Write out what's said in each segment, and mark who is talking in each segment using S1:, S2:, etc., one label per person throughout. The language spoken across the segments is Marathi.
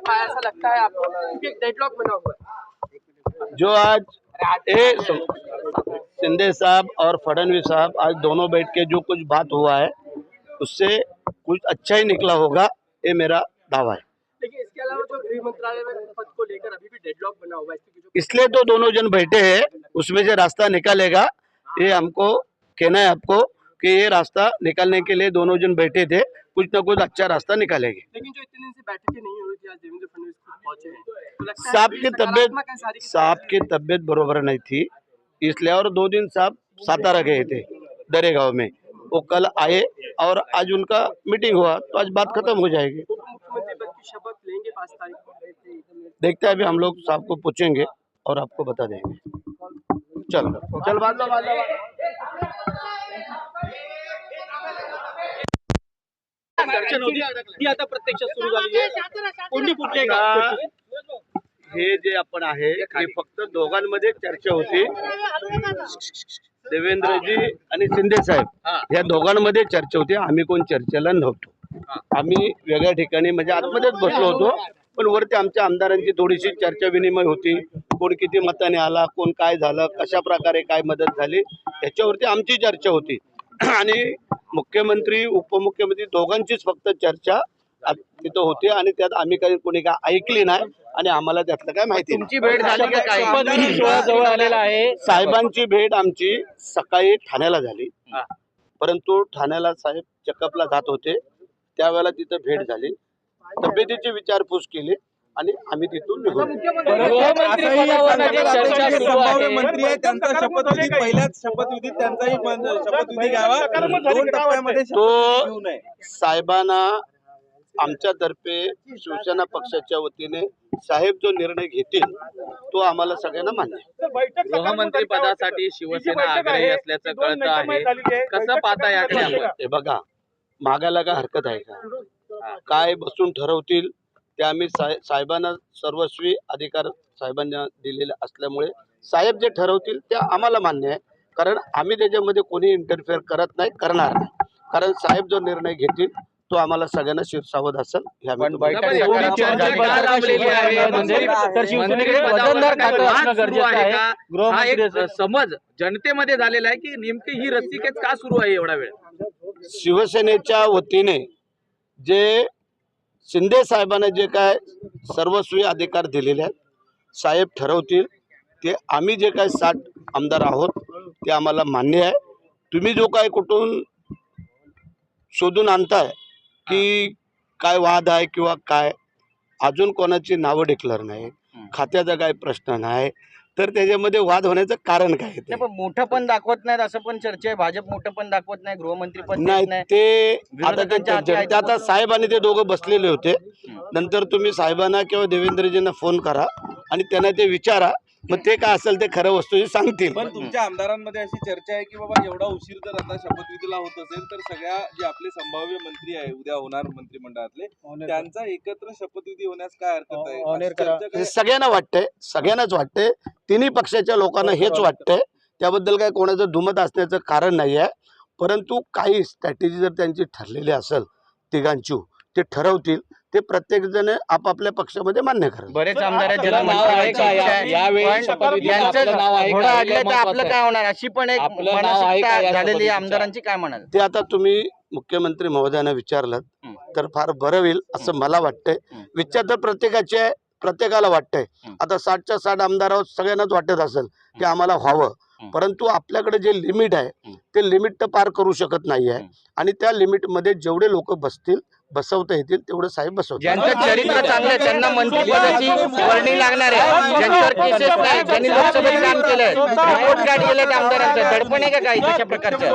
S1: पाया ऐसा लगता है आपको क्योंकि डेडलॉक बना हुआ है।
S2: जो आज ए शिंदे साहब और फडनवीस साहब आज दोनों बैठ के जो कुछ बात हुआ है उससे कुछ अच्छा ही निकला होगा ये मेरा दावा है।
S1: लेकिन इसके अलावा जो गृह मंत्रालय में पद को लेकर अभी भी डेडलॉक बना हुआ है
S2: इसलिए तो दोनों जन बैठे हैं उसमें से रास्ता निकालेगा। ये हमको कहना है आपको कि ये रास्ता निकालने के लिए दोनों जन बैठे थे कुछ ना कुछ अच्छा रास्ता निकालेंगे।
S1: लेकिन जो इतने दिन से बैठकें नहीं हो रही आज देवेंद्र फडणवीस पहुँचे हैं। तो
S2: साहब
S1: की
S2: तबीयत साहब की तबीयत बरोबर नहीं थी। इसलिए और दो दिन साहब सातारा गए थे दरेगांव में। वो कल आए और आज उनका मीटिंग हुआ तो आज बात खत्म हो जाएगी। देखते हैं अभी हम लोग साहब को पूछेंगे और आपको बता देंगे। चलो। चल बात
S1: चर्चा नव्हती. ती आता प्रत्यक्ष सुरू झाली आहे. कोणी कुठले
S2: हे जे आपण आहे हे फक्त दोघांमध्ये चर्चा होती. देवेंद्रजी आणि शिंदे साहेब या दोघांमध्ये चर्चा होती. आम्ही कोण चर्चेला नव्हतो. आम्ही वेगळ्या ठिकाणी म्हणजे आतमध्येच बसलो होतो. पण वरती आमच्या आमदारांची थोडीशी चर्चा विनिमय होती. कोण किती मताने आला कोण काय झालं कशा प्रकारे काय मदत झाली याच्यावरती आमची चर्चा होती. आणि मुख्यमंत्री उपमुख्यमंत्री दोघांचीच फक्त चर्चा तिथं होती आणि त्यात आम्ही काही कोणी काय ऐकली नाही आणि आम्हाला त्यातलं काय माहिती नाही.
S3: तुमची भेट झाली का काय? शपथविधी सोहळा जवळ आलेला आहे.
S2: साहेबांची भेट आमची सकाळी ठाण्याला झाली. परंतु ठाण्याला साहेब चेकअपला जात होते. त्यावेळेला तिथं भेट झाली. तब्येतीची विचारपूस केली. आणि आम्ही तिथून निघून
S4: मंत्री आहे त्यांचा शपथविधी पहिल्याच शपथविधी त्यांचाही शपथविधी घ्यावा. दोन टप्प्यामध्ये
S2: तो-
S4: शपथविधी घेऊ नये.
S2: साहेबांना आमच्यातर्फे शिवसेना पक्षाच्या वतीने साहेब जो निर्णय घेतील तो आम्हाला सगळ्यांना मान्य आहे.
S3: गृहमंत्री पदासाठी शिवसेना आग्रही असल्याचं कळतं आहे. कसं पाहता
S2: हे बघा मागायला काय हरकत आहे का? काय बसून ठरवतील? ते आम्ही साहे साहेबांना सर्वस्वी अधिकार साहेबांना दिलेले असल्यामुळे साहेब जे ठरवतील ते आम्हाला मान्य आहे. कारण आम्ही त्याच्यामध्ये कोणी इंटरफेअर करत नाही करणार नाही. कारण साहेब जो निर्णय घेतील तो आम्हाला सगळ्यांना शिरसावत असेल.
S5: एक समज जनतेमध्ये झालेला आहे की नेमकी ही रस्तिकेच का सुरू आहे एवढा वेळ?
S2: शिवसेनेच्या वतीने जे शिंदे साहेबांना जे काय सर्वस्वी अधिकार दिलेले आहेत साहेब ठरवतील ते आम्ही जे काय साठ आमदार आहोत ते आम्हाला मान्य आहे. तुम्ही जो काय कुठून शोधून आणताय की काय वाद आहे किंवा काय अजून कोणाची नावं डिक्लेअर नाही खात्याचा काय प्रश्न नाही तर त्याच्यामध्ये वाद होण्याचं कारण काय आहे ते?
S3: नाही, पण मोठं पण दाखवत नाहीत असं पण चर्चा आहे. भाजप मोठं पण दाखवत नाही गृहमंत्री पण देत
S2: नाही.
S3: नाही
S2: ते आता ते
S3: विरोधकांच्या हाती आहे
S2: ते आता साहेब आणि ते दोघं बसलेले होते. नंतर तुम्ही साहेबांना किंवा देवेंद्रजींना फोन करा आणि त्यांना ते विचारा. मग ते काय असेल ते खरं वस्तू सांगतील.
S4: पण तुमच्या आमदारांमध्ये अशी चर्चा आहे की बाबा एवढा उशीर जर आता शपथविधीला होत असेल तर सगळ्या जे आपले संभाव्य मंत्री आहे उद्या होणार मंत्रिमंडळातले त्यांचा एकत्र शपथविधी होण्यास काय हरकत आहे?
S2: हे सगळ्यांना वाटतंय सगळ्यांनाच वाटतंय. तिन्ही पक्षाच्या लोकांना हेच वाटतंय. त्याबद्दल काय कोणाचं दुमत असण्याचं कारण नाही आहे. परंतु काही स्ट्रॅटेजी जर त्यांची ठरलेली असेल तिघांची ते ठरवतील. ते प्रत्येक जण आपापल्या पक्षामध्ये मान्य करेल
S3: बरेच आमदार आहेत
S5: आपलं नाव
S3: मंत्री
S5: आहे का?
S3: व्हायची इच्छा आहे.
S5: यावेळी
S3: पण
S5: शपथविधीला
S3: यांचं
S5: आपलं नाव आहे का?
S3: घोडं
S5: हे
S3: अडलं तर
S5: महत्त्वाचं
S3: आपलं
S5: आहे.
S3: काय होणार अशी पण एक
S5: आपलं नाव आहे का
S3: मानसिकता
S5: या
S3: झालेली आहे? आमदारांची काय म्हणाल
S2: ते आता तुम्ही मुख्यमंत्री महोदयांना विचारलं
S3: हं.
S2: तर फार बरं होईल असं मला वाटतंय
S3: हं.
S2: विचार तर प्रत्येकाचे आहे प्रत्येकाला वाटतंय
S3: हं.
S2: आता साठच्या साठ आमदार आहोत सगळ्यांनाच वाटत असेल की आम्हाला व्हावं
S3: हं.
S2: परंतु आपल्याकडे जे लिमिट आहे. ते लिमिट तर पार करू शकत नाही आहे
S3: हं.
S2: आणि त्या लिमिटमध्ये जेवढे लोक बसतील बसवता येतील तेवढे साहेब बसवतील.
S3: ज्यांचं चरित्र चांगलं त्यांना मंत्रिपदाची वर्णी लागणार आहे. ज्यांच्यावर केसेस नाही ज्यांनी लोकसभेत काम केलंय रिपोर्ट कार्ड त्या आमदारांचं. दडपण आहे का काही तशा प्रकारचं?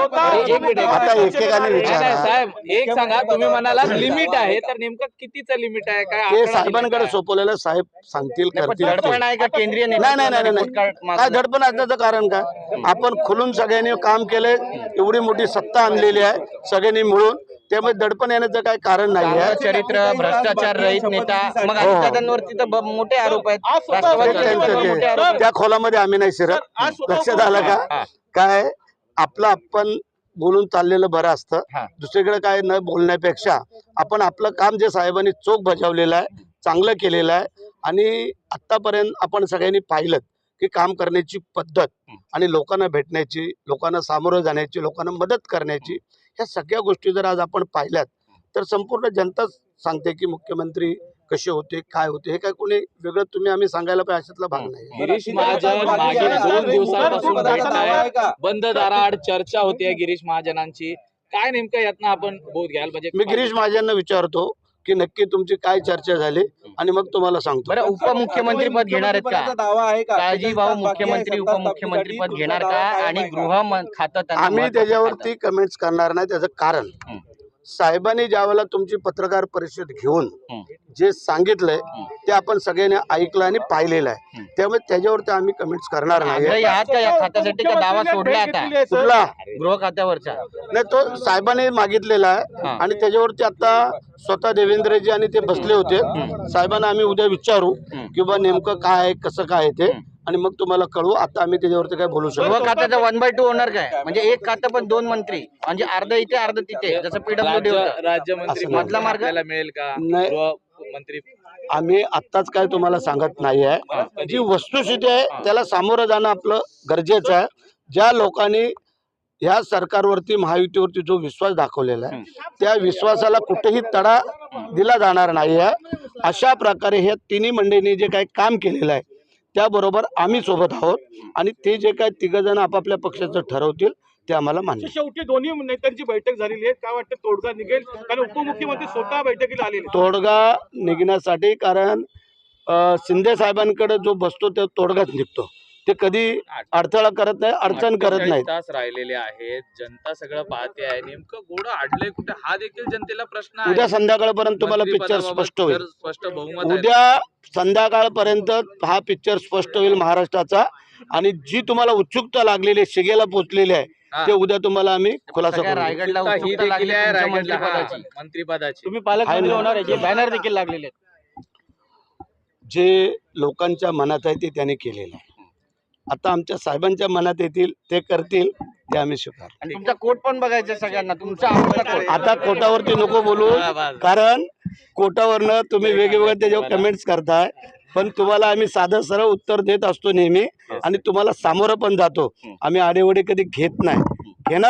S5: एक मिनिट
S2: आता एकेकाने विचारा.
S5: साहेब एक सांगा तुम्ही म्हणाला लिमिट आहे तर नेमकं कितीचं लिमिट आहे? काय
S2: ते साहेबांकडे सोपवलेलं साहेब सांगतील करतील.
S3: दडपण आहे का केंद्रीय
S2: नाही नाही नाही काय? धडपण असण्याचं कारण काय? आपण खुलून सगळ्यांनी काम केलंय एवढी मोठी सत्ता आणलेली आहे सगळ्यांनी मिळून त्यामुळे दडपण येण्याचं काय कारण नाही आहे.
S3: चरित्र भ्रष्टाचार रहित नेता. मग
S2: हो.
S3: दादांवरती तर ब- मोठे आरोप आहेत.
S2: ते
S3: राष्ट्रवादीवरती
S2: त्यांचं
S3: पण मोठे
S2: ते-
S3: आरोप आहेत.
S2: त्या खोलामध्ये आम्ही नाही शिरत. लक्षात आलं का?
S3: हा.
S2: काय? आपलं आपण बोलून चाललेलं बरं असतं.
S3: हा.
S2: दुसरीकडे काय न बोलण्यापेक्षा आपण आपलं काम जे साहेबांनी चोख बजावलेलं आहे चांगलं केलेलं आहे आणि आत्तापर्यंत आपण सगळ्यांनी पाहिलं की काम करण्याची पद्धत आणि लोकांना भेटण्याची लोकांना सामोरं जाण्याची लोकांना मदत करण्याची ह्या सगळ्या गोष्टी जर आज आपण पाहिल्यात तर संपूर्ण जनता सांगते की मुख्यमंत्री कसे होते काय होते हे काय कोणी वेगळं तुम्ही आम्ही सांगायला पाहिजे अशातला भाग नाही.
S5: गिरीश महाजन मागील दोन दिवसापासून भेटताय बंद दाराआड चर्चा होते गिरीश महाजनांची. काय नेमकं यातनं आपण बोध घ्याल? म्हणजे
S2: मी गिरीश महाजनना विचारतो की नक्की तुमची काय चर्चा झाली? आणि मग तुम्हाला सांगतो
S3: बरं उपमुख्यमंत्री पद घेणार आहेत का
S4: दावा आहे का
S3: काळजी भाऊ मुख्यमंत्री उपमुख्यमंत्री पद घेणार का आणि? गृह खातं
S2: आम्ही त्याच्यावरती. कमेंट्स करणार नाही त्याचं कारण. साहेबांनी ज्यावेळेला तुमची पत्रकार परिषद घेऊन. जे सांगितलंय ते आपण सगळ्यांनी ऐकलं आणि पाहिलेलं आहे.
S3: हं.
S2: त्यामुळे त्याच्यावरती आम्ही कमेंट्स करणार नाही.
S3: आग्रही आहात का या खात्यासाठी का दावा सोडला आता.
S2: कुठला?
S3: गृह खात्यावरचा
S2: नाही तो साहेबांनी मागितलेला आहे
S3: हा.
S2: आणि त्याच्यावरती आता स्वतः देवेंद्रजी आणि ते बसले होते. साहेबांना आम्ही उद्या विचारू. की बा नेमकं काय आहे कसं काय आहे ते. आणि मग तुम्हाला कळवू आता आम्ही त्याच्यावरती काय बोलू शकतो
S3: खात्याचा वन बाय टू होणार काय? म्हणजे एक खातं पण दोन मंत्री. म्हणजे अर्ध इथे अर्ध तिथे जसं पीडब्ल्यूडी
S5: राज्यमंत्री
S2: असं
S3: मधला मार्ग?
S5: आपल्याला मिळेल का?
S2: नाही.
S5: गृहमंत्री
S2: आम्ही आत्ताच काय तुम्हाला सांगत नाही आहे जी वस्तुस्थिती आहे त्याला सामोरं जाणं आपलं गरजेचं आहे. ज्या लोकांनी ह्या सरकारवरती महायुतीवरती जो विश्वास दाखवलेला आहे त्या विश्वासाला कुठेही तडा दिला जाणार नाही आहे अशा प्रकारे ह्या तिन्ही मंडळींनी जे काही काम केलेलं आहे त्याबरोबर आम्ही सोबत आहोत आणि ते जे काय तिघजण आपापल्या पक्षाचं ठरवतील ते आम्हाला मान्य.
S1: शेवटी दोन्ही नेत्यांची बैठक झालेली आहे. काय वाटतं तोडगा निघेल? कारण उपमुख्यमंत्री स्वतः बैठकीला आलेले
S2: तोडगा निघण्यासाठी कारण शिंदे साहेबांकडे जो बसतो तो तोडगाच निघतो. ते कधी अडथळा करत नाही अडचण करत
S5: 48
S2: नाहीत.
S5: तास राहिलेले आहेत. जनता सगळं पाहते आहे. नेमकं घोडं अडलंय कुठे? हा देखील जनतेला प्रश्न आहे.
S2: उद्या संध्याकाळपर्यंत तुम्हाला पिक्चर स्पष्ट होईल.
S5: स्पष्ट बहुमत.
S2: उद्या संध्याकाळपर्यंत हा पिक्चर स्पष्ट होईल महाराष्ट्राचा. आणि जी तुम्हाला उत्सुकता लागलेली आहे शिगेला पोचलेली आहे
S5: हा.
S2: ते उद्या तुम्हाला आम्ही खुलासा करू.
S3: रायगडला
S5: उत्सुकता आहे रायगडला
S3: मंत्रिपदाची.
S1: तुम्ही पालकमंत्री. होणार बॅनर देखील लागलेले आहेत.
S2: जे लोकांच्या मनात आहे ते त्यांनी केलेलं आहे. आता आमच्या साहेबांच्या मनात येतील ते करतील ते आम्ही स्वीकार
S3: आणि तुमचा कोट पण बघायचा सगळ्यांना तुमचा आवडता कोट.
S2: आता कोटावरती नको बोलू कारण कोटावरनं तुम्ही वेगवेगळ्या त्याच्यावर कमेंट्स करताय पण तुम्हाला आम्ही साधं सरळ उत्तर देत असतो नेहमी आणि तुम्हाला सामोरं पण जातो. आम्ही आडेवडे कधी घेत नाही.